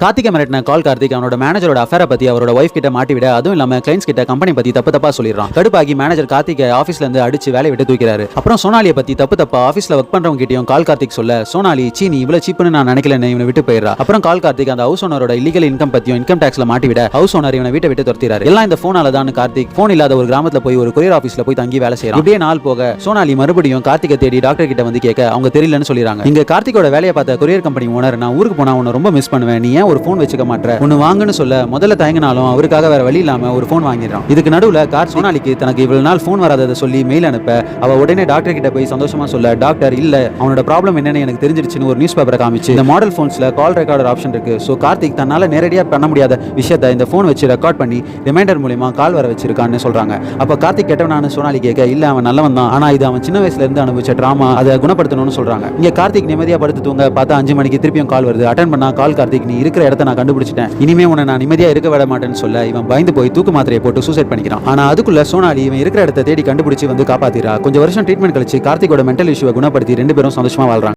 கார்த்திகை மிரட்டின கால் கார்த்திக் அவனோட மேனேஜரோட அஃபேரை பத்தி அவரோட ஒய்ஃப் கிட்ட மாட்டி விட அதுவும் இல்லாம கிளைண்ட்ஸ் கிட்ட கம்பெனி பத்தி தப்பு தப்பா சொல்லிடுறான். கடுப்பாகி மேனேஜர் கார்த்திகை ஆஃபீஸ்ல இருந்து அடிச்சு வேலையை விட்டு தூக்கிறாரு. அப்புறம் சோனாலியை பத்தி தப்பு தப்பா ஆஃபீஸ்ல ஒர்க் பண்றவங்க கிட்டயும் கால் கார்த்திக் சொல்ல சோனாலி சீ இவ்வளவு சீப்புன்னு நான் நினைக்கலன்னு இவனை விட்டு போயிடுறா. அப்புறம் கால் கார்த்திக் அந்த ஹவுஸ் ஓனரோட இல்லீகல் இன்கம் பத்தியும் இன்கம் டாக்ஸ்ல மாட்டி விட ஹவுஸ் ஓனர் இவனை வீட்டை விட்டு துரத்திறாரு. எல்லாம் இந்த போனால தான் கார்த்திக் போன் இல்லாத ஒரு கிராமத்துல போய் ஒரு கொரியர் ஆஃபீஸ்ல போய் தங்கி வேலை செய்யறான் இப்படியே நாள் போக சோனாலி மறுபடியும் கார்த்திகை தேடி டாக்டர் கிட்ட வந்து கேட்க அவங்க தெரியலன்னு சொல்லிடுறாங்க. இங்க கார்த்திகோட வேலையை பார்த்த கொரியர் கம்பெனி ஓனர் நான் ஊருக்கு போனா உன்னை ரொம்ப மிஸ் பண்ணுவேன். நீ ஏன் ஒரு ஃபோன் வச்சுக்க மாட்டேன் ஒன்னு வாங்குன்னு சொல்ல முதல்ல தயங்கினாலும் அவருக்காக வேற வழி இல்லாம ஒரு ஃபோன் வாங்கிடுறான். இதுக்கு நடுவில் கார் சோனாலிக்கு தனக்கு இவ்வளவு நாள் ஃபோன் வராததை சொல்லி மெயில் அனுப்ப அவ உடனே டாக்டர் கிட்ட போய் சந்தோஷமா சொல்ல டாக்டர் இல்ல அவனோட ப்ராப்ளம் என்னன்னு எனக்கு தெரிஞ்சிருச்சுன்னு ஒரு நியூஸ் பேப்பரை காமிச்சு. இந்த மாடல் ஃபோன்ஸ்ல கால் ரெக்கார்டர் ஆப்ஷன் இருக்கு. ஸோ கார்த்திக் தன்னால நேரடியா பண்ண முடியாத விஷயத்த இந்த ஃபோன் வச்சு ரெக்கார்ட் பண்ணி ரிமைண்டர் மூலியமா கால் வர வச்சிருக்கான்னு சொல்றாங்க. அப்ப கார்த்திக் கெட்டவனானு சோனாலி கேட்க இல்ல அவன் நல்லவன் தான். ஆனா இது அவன் சின்ன வயசுல இருந்து அனுபவிச்ச ட்ராமா அதை குணப்படுத்தணும்னு சொல்றாங்க. இங்க கார்த்திக் நிம்மதியா படுத்து தூங்க பார்த்தா அஞ்சு மணிக்கு திருப்பியும் கால் வருது. அட்டன் பண்ணா கால் கார்த்திக் நீ இருக்கிற இடத்த நான் கண்டுபிடிச்சிட்டேன். இனிமே உன்னை நான் நிம்மதியா இருக்க விட மாட்டேன்னு சொல்ல இவன் பயந்து போய் தூக்கு மாத்திரையை போட்டு சூசைட் பண்ணிக்கிறான். ஆனா அதுக்குள்ள சோனாலி இவன் இருக்கிற இடத்த தேடி கண்டுபிடிச்சு வந்து காப்பாத்திரா கொஞ்சம் வருஷம் ட்ரீட்மெண்ட் கழிச்சு கார்த்திகோட மென்டல் இஷ்யூவை குணப்படுத்தி ரெண்டு பேரும் சந்தோஷமா வாழ்றாங்க.